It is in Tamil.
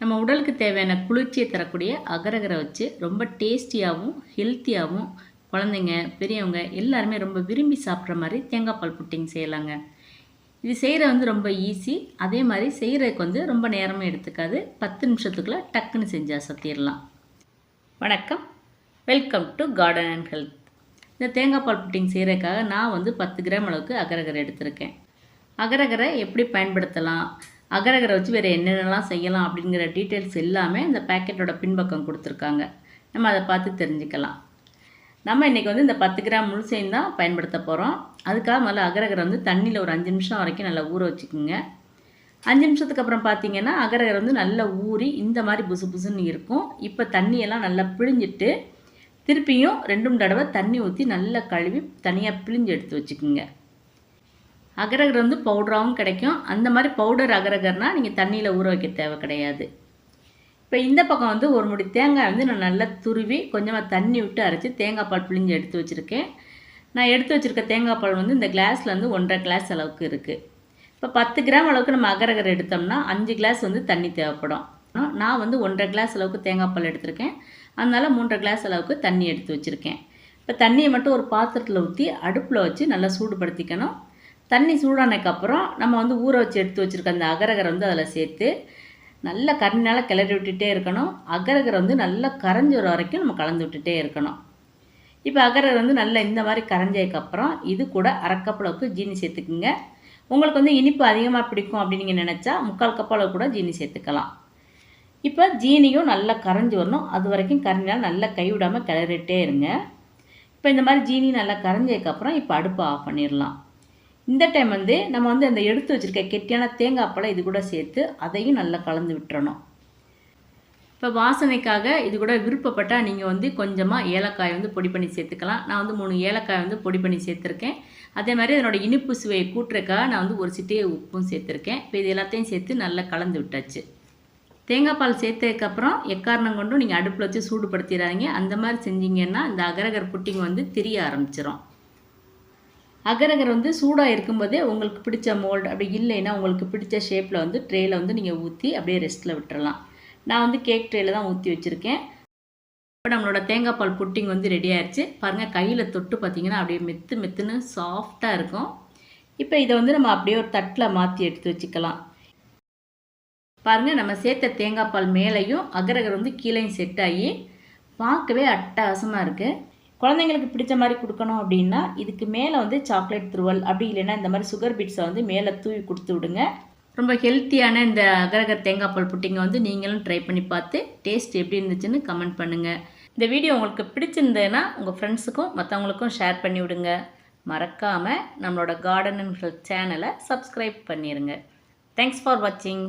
நம்ம உடலுக்கு தேவையான குளிர்ச்சியை தரக்கூடிய அகரகரை வச்சு ரொம்ப டேஸ்டியாகவும் ஹெல்த்தியாகவும் குழந்தைங்க பெரியவங்க எல்லாருமே ரொம்ப விரும்பி சாப்பிட்ற மாதிரி தேங்காய் பால் புட்டிங் செய்யலாங்க. இது செய்கிற வந்து ரொம்ப ஈஸி. அதே மாதிரி செய்கிறதுக்கு வந்து ரொம்ப நேரமும் எடுத்துக்காது. பத்து நிமிஷத்துக்குள்ளே டக்குன்னு செஞ்சால் சத்திடலாம் வணக்கம். Welcome to garden and health இந்த தேங்காய் பால் புட்டிங் செய்கிறதுக்காக நான் வந்து பத்து கிராம் அளவுக்கு அகரகரை எடுத்திருக்கேன். அகரகரை எப்படி பயன்படுத்தலாம்? அகரகரை வச்சு வேறு என்னென்னலாம் செய்யலாம் அப்படிங்கிற டீட்டெயில்ஸ் எல்லாமே இந்த பேக்கெட்டோட பின்பக்கம் கொடுத்துருக்காங்க. நம்ம அதை பார்த்து தெரிஞ்சுக்கலாம். நம்ம இன்றைக்கி வந்து இந்த பத்து கிராம் முழுசையும் தான் பயன்படுத்த போகிறோம் அதுக்காக முதல்ல அகரகரை வந்து தண்ணியில் ஒரு அஞ்சு நிமிஷம் வரைக்கும் நல்லா ஊற வச்சுக்கோங்க. அஞ்சு நிமிஷத்துக்கு அப்புறம் பார்த்தீங்கன்னா அகரகரை வந்து நல்லா ஊறி இந்த மாதிரி புசு புசுன்னு இருக்கும். இப்போ தண்ணியெல்லாம் நல்லா பிழிஞ்சிட்டு திருப்பியும் ரெண்டும் தடவை தண்ணி ஊற்றி நல்லா கழுவி தனியாக பிழிஞ்சு எடுத்து வச்சுக்கோங்க. அகரகர் வந்து பவுடராகவும் கிடைக்கும். அந்த மாதிரி பவுடர் அகரகர்னால் நீங்கள் தண்ணியில் ஊற வைக்க தேவை கிடையாது. இப்போ இந்த பக்கம் வந்து ஒரு முடி தேங்காய் வந்து நான் நல்லா துருவி கொஞ்சமாக தண்ணி விட்டு அரைச்சி தேங்காய் பால் பிழிஞ்சு எடுத்து வச்சுருக்கேன். நான் எடுத்து வச்சுருக்க தேங்காய் பால் வந்து இந்த கிளாஸில் வந்து ஒன்றரை கிளாஸ் அளவுக்கு இருக்குது இப்போ பத்து கிராம் அளவுக்கு நம்ம அகரகர் எடுத்தோம்னா அஞ்சு கிளாஸ் வந்து தண்ணி தேவைப்படும். நான் வந்து ஒன்றரை கிளாஸ் அளவுக்கு தேங்காய் பால் எடுத்திருக்கேன். அதனால் மூன்றரை கிளாஸ் அளவுக்கு தண்ணி எடுத்து வச்சுருக்கேன். இப்போ தண்ணியை மட்டும் ஒரு பாத்திரத்தில் ஊற்றி அடுப்பில் வச்சு நல்லா சூடுபடுத்திக்கணும். தண்ணி சூடானதுக்கப்புறம் நம்ம வந்து ஊற வச்சு எடுத்து வச்சுருக்க அந்த அகரகரை வந்து அதில் சேர்த்து நல்லா கரண்டினால் கிளறி விட்டுட்டே இருக்கணும். அகரகரை வந்து நல்லா கரைஞ்சி வர வரைக்கும் நம்ம கலந்து விட்டுட்டே இருக்கணும். இப்போ அகரகர் வந்து நல்லா இந்த மாதிரி கரைஞ்சதுக்கப்புறம் இது கூட அரைக்கப்பளவுக்கு ஜீனி சேர்த்துக்குங்க. உங்களுக்கு வந்து இனிப்பு அதிகமாக பிடிக்கும் அப்படின்னு நீங்கள் நினச்சா முக்கால் கப் அளவு கூட ஜீனி சேர்த்துக்கலாம். இப்போ ஜீனியும் நல்லா கரைஞ்சி வரணும். அது வரைக்கும் கரைஞ்சாலும் நல்லா கைவிடாமல் கிளறிட்டே இருங்க. இப்போ இந்த மாதிரி ஜீனி நல்லா கரைஞ்சதுக்கப்புறம் இப்போ அடுப்பை ஆஃப் பண்ணிடலாம். இந்த டைம் வந்து நம்ம வந்து அந்த எடுத்து வச்சுருக்க கெட்டியான தேங்காய் பழம் இது கூட சேர்த்து அதையும் நல்லா கலந்து விட்டுறணும். இப்போ வாசனைக்காக இது கூட விருப்பப்பட்டால் நீங்கள் வந்து கொஞ்சமாக ஏலக்காய் வந்து பொடி பண்ணி சேர்த்துக்கலாம். நான் வந்து மூணு ஏலக்காய் வந்து பொடி பண்ணி சேர்த்துருக்கேன். அதே மாதிரி அதனோட இனிப்பு சுவையை கூட்டுறக்காக நான் வந்து ஒரு சிட்டியை உப்பும் சேர்த்துருக்கேன். இப்போ இது எல்லாத்தையும் சேர்த்து நல்லா கலந்து விட்டாச்சு. தேங்காய் பால் சேர்த்ததுக்கப்புறம் எக்காரணம் கொண்டும் நீங்கள் அடுப்பில் வச்சு சூடுபடுத்திடாதீங்க. அந்த மாதிரி செஞ்சீங்கன்னா இந்த அகரகர் புட்டிங் வந்து திரிய ஆரம்பிச்சிடும் அகரகர் வந்து சூடாக இருக்கும்போதே உங்களுக்கு பிடிச்ச மோல்டு அப்படி இல்லைன்னா உங்களுக்கு பிடிச்ச ஷேப்பில் வந்து ட்ரேயில் வந்து நீங்கள் ஊற்றி அப்படியே ரெஸ்ட்டில் விட்டுறலாம். நான் வந்து கேக் ட்ரேயில் தான் ஊற்றி வச்சுருக்கேன். இப்போ நம்மளோட தேங்காய் பால் புட்டிங் வந்து ரெடி ஆயிடுச்சு பாருங்கள் கையில் தொட்டு பார்த்தீங்கன்னா அப்படியே மெத்து மெத்துன்னு சாஃப்டாக இருக்கும். இப்போ இதை வந்து நம்ம அப்படியே ஒரு தட்டில் மாற்றி எடுத்து வச்சுக்கலாம். பாருங்கள் நம்ம சேர்த்த தேங்காய் பால் மேலேயும் அகரகர் வந்து கீழேயும் செட் ஆகி பார்க்கவே அட்டகாசமாக இருக்குது குழந்தைங்களுக்கு பிடிச்ச மாதிரி கொடுக்கணும் அப்படின்னா இதுக்கு மேலே வந்து சாக்லேட் துருவல் அப்படி இல்லைன்னா இந்த மாதிரி சுகர் பீட்ஸை வந்து மேலே தூவி கொடுத்து விடுங்க. ரொம்ப ஹெல்த்தியான இந்த அகரகர் தேங்காய் பால் புட்டிங்க வந்து நீங்களும் ட்ரை பண்ணி பார்த்து டேஸ்ட் எப்படி இருந்துச்சுன்னு கமெண்ட் பண்ணுங்கள் இந்த வீடியோ உங்களுக்கு பிடிச்சிருந்ததுன்னா உங்கள் ஃப்ரெண்ட்ஸுக்கும் மற்றவங்களுக்கும் ஷேர் பண்ணி விடுங்க. மறக்காமல் நம்மளோட கார்டன் அண்ட் ஹெல்த் சேனலை சப்ஸ்கிரைப் பண்ணிடுங்க தேங்க்ஸ் ஃபார் வாட்சிங்